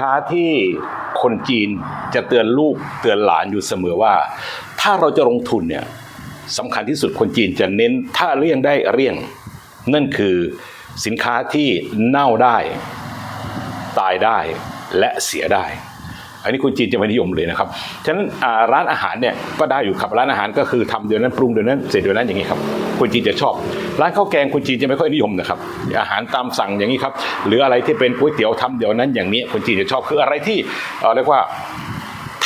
ค้าที่คนจีนจะเตือนลูกเตือนหลานอยู่เสมอว่า ถ้าเราจะลงทุนเนี่ยสำคัญที่สุดคนจีนจะเน้นถ้าเลี่ยงได้เลี่ยง นั่นคือสินค้าที่เน่าได้ ตายได้และเสียได้ อันนี้คนจีนจะไม่นิยมเลยนะครับ ฉะนั้นร้านอาหารเนี่ยก็ได้อยู่ครับร้านอาหารก็คือทำเดือนนั้นปรุงเดือนนั้นเสร็จเดือนนั้นอย่างนี้ครับคนจีนจะชอบ ร้านข้าวแกงคนจีนจะไม่ค่อยนิยมนะครับ อาหารตามสั่งอย่างนี้ครับหรืออะไรที่เป็นก๋วยเตี๋ยวทำเดี๋ยวนั้นอย่างนี้คนจีนจะชอบคืออะไรที่เอ่อเรียกว่า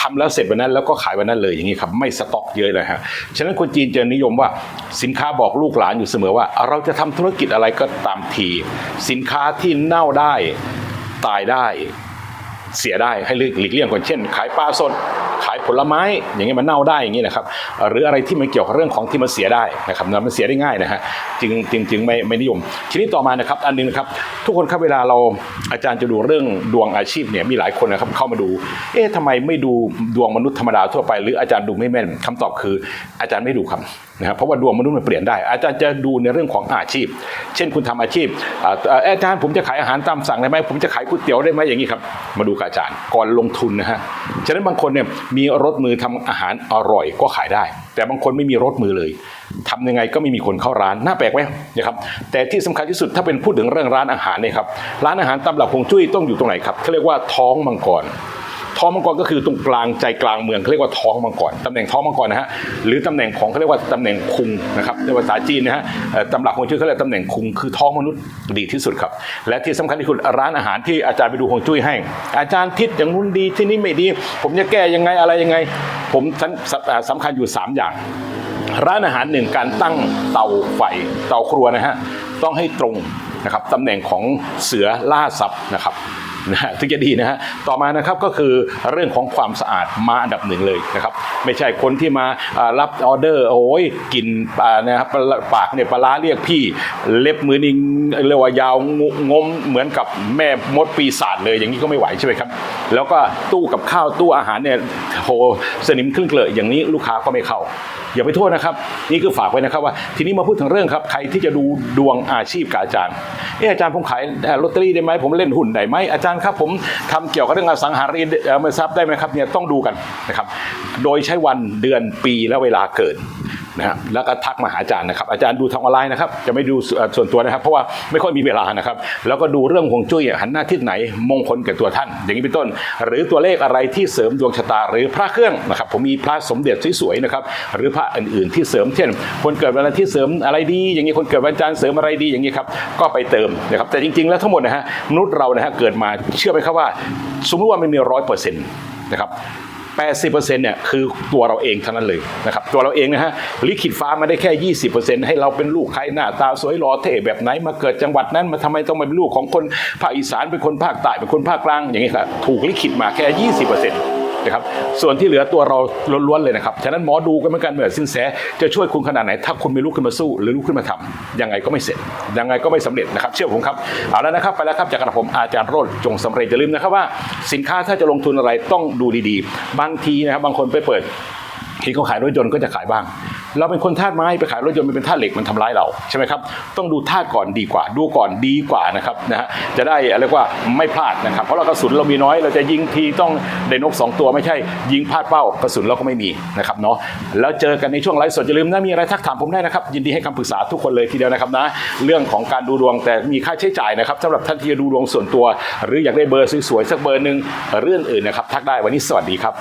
ทำแล้วเสร็จวันนั้นแล้วก็ขายวันนั้นเลยอย่างนี้ครับไม่สต็อกเยอะเลยฮะฉะนั้นคนจีนจะนิยมว่าสินค้าบอกลูกหลานอยู่เสมอว่า เราจะทำธุรกิจอะไรก็ตามที สินค้าที่เน่าได้ตายได้ เสียได้ให้หลีกเลี่ยงก่อนเช่น ขายปลาสดขายผลไม้อย่างเงี้ยมันเน่าได้อย่างนี้นะครับหรืออะไรที่มันเกี่ยวกับเรื่องของที่มันเสียได้นะครับมันเสียได้ง่ายนะฮะจึงจึงจึงไม่ไม่นิยม ทีนี้ต่อมานะครับอันหนึงนะครับทุกคนครับเวลาเราอาจารย์จะดูเรื่องดวงอาชีพเนี่ยมีหลายคนนะครับเข้ามาดู เอ๊ะทำไมไม่ดูดวงมนุษย์ธรรมดาทั่วไป หรืออาจารย์ดูไม่แม่นคำตอบคืออาจารย์ไม่ดูครับนะครับเพราะว่าดวงมนุษย์มันเปลี่ยนได้ อาจารย์จะดูในเรื่องของอาชีพ เช่นคุณทำอาชีพอาจารย์ผมจะขายอาหารตามสั่งได้ไหมผมจะขายก๋วยเตี๋ยวได้ไหมอย่างนี้ครับ มาดูกับอาจารย์ก่อนลงทุนนะฮะฉะนั้นบางคนเนี่ยมีรถมือทำอาหารอร่อยก็ขายได้ แต่บางคนไม่มีรถมือเลยทำยังไงก็ไม่มีคนเข้าร้านน่าแปลกไหมนะครับแต่ที่สำคัญที่สุดถ้าเป็นพูดถึงเรื่องร้านอาหารเนี่ยครับร้านอาหารตามหลักฮงจุ้ยต้องอยู่ตรงไหนครับเขาเรียกว่าท้องมังกร ท้องมังกรก็คือตรงกลางใจกลางเมืองเขาเรียกว่าท้องมังกรตำแหน่งท้องมังกรนะฮะหรือตำแหน่งของเขาเรียกว่าตำแหน่งคุงนะครับในภาษาจีนนะฮะตำหลักฮวงจุ้ยเขาเรียกตำแหน่งคุงคือท้องมนุษย์ดีที่สุดครับ และที่สำคัญที่สุดร้านอาหารที่อาจารย์ไปดูฮวงจุ้ยให้ อาจารย์ทิศอย่างนู้นดีที่นี่ไม่ดี ผมจะแก้ยังไงอะไรยังไง ผมสำสำอ่าคัญอยู่สามอย่างร้านอาหารหนึ่งการตั้งเตาไฟเตาครัวนะฮะต้องให้ตรงนะครับตำแหน่งของเสือล่าสับนะครับ นะฮะถึงจะดีนะฮะต่อมานะครับก็คือเรื่องของความสะอาดมาอันดับหนึ่งเลยนะครับไม่ใช่คนที่มารับออเดอร์โอ้ยกินนะครับปากเนี่ยปลาร้าเรียกพี่เล็บมือนี่งเรียกว่ายาวงมเหมือนกับแม่มดปีศาจเลยอย่างนี้ก็ไม่ไหวใช่ไหมครับ แล้วก็ตู้กับข้าวตู้อาหารเนี่ยโหสนิมครึ่งเกลออย่างนี้ลูกค้าก็ไม่เข้าอย่าไปโทษนะครับ นี่คือฝากไว้นะครับว่า ทีนี้มาพูดถึงเรื่องครับ ใครที่จะดูดวงอาชีพกับอาจารย์เอออาจารย์ผมขายลอตเตอรี่ได้ไหมผมเล่นหุ้นได้ไหมอาจารย์ครับผมทำเกี่ยวกับเรื่องอสังหาริมทรัพย์ได้ไหมครับเนี่ยต้องดูกันนะครับ โดยใช้วันเดือนปีและเวลาเกิด นะแล้วก็ทักมาหาอาจารย์นะครับ อาจารย์ดูทางออนไลน์นะครับ จะไม่ดูส่วนตัวนะครับ เพราะว่าไม่ค่อยมีเวลานะครับ แล้วก็ดูเรื่องฮวงจุ้ยหันหน้าทิศไหนมงคลแก่ตัวท่าน อย่างนี้เป็นต้น หรือตัวเลขอะไรที่เสริมดวงชะตาหรือพระเครื่องนะครับ ผมมีพระสมเด็จสวยๆนะครับ หรือพระอื่นๆที่เสริมเช่น คนเกิดวันอาทิตย์เสริมอะไรดี อย่างนี้คนเกิดวันจันทร์เสริมอะไรดีอย่างนี้ครับ ก็ไปเติมนะครับ แต่จริงๆ แล้วทั้งหมดนะฮะมนุษย์เรานะฮะเกิดมาเชื่อไหมครับว่า สมมติว่ามันมีร้อยเปอร์เซ็นต์นะครับ 80%เนี่ยคือตัวเราเองเท่านั้นเลยนะครับตัวเราเองนะฮะลิขิตฟ้ามาได้แค่ 20%ให้เราเป็นลูกใครหน้าตาสวยหล่อเท่แบบไหนมาเกิดจังหวัดนั้นมาทำไมต้องมาเป็นลูกของคนภาคอีสานเป็นคนภาคใต้เป็นคนภาคกลางอย่างนี้ครับถูกลิขิตมาแค่ 20% นะครับส่วนที่เหลือตัวเราล้วนๆเลยนะครับฉะนั้นหมอดูก็เหมือนกันเหมือนสินแสจะช่วยคุณขนาดไหน ถ้าคุณไม่ลุกขึ้นมาสู้หรือลุกขึ้นมาทำยังไงก็ไม่เสร็จ ยังไงก็ไม่สำเร็จนะครับ เชื่อผมครับเอาแล้วนะครับไปแล้วครับจากกระผมอาจารย์โรจน์จงสำเร็จอย่าลืมนะครับว่าสินค้าถ้าจะลงทุนอะไรต้องดูดีๆ บางทีนะครับบางคนไปเปิดที่เขาขายรถยนต์ก็จะขายบ้าง เราเป็นคนธาตุไม้ไปขายรถยนต์มันเป็นธาตุเหล็กมันทำร้ายเราใช่ไหมครับต้องดูธาตุก่อนดีกว่า ดูก่อนดีกว่านะครับนะฮะจะได้เรียกว่าไม่พลาดนะครับ เพราะเรากระสุนเรามีน้อยเราจะยิงทีต้องได้นกสองตัวไม่ใช่ ยิงพลาดเป้ากระสุนเราก็ไม่มีนะครับเนาะแล้วเจอกันในช่วงไลฟ์สดอย่าลืมนะมีอะไรทักถามผมได้นะครับ ยินดีให้คำปรึกษาทุกคนเลยทีเดียวนะครับนะเรื่องของการดูดวงแต่มีค่าใช้จ่ายนะครับสำหรับท่านที่จะดูดวงส่วนตัว หรืออยากได้เบอร์สวยๆสักเบอร์หนึ่งเรื่องอื่นนะครับทักได้วันนี้สวัสดีครับ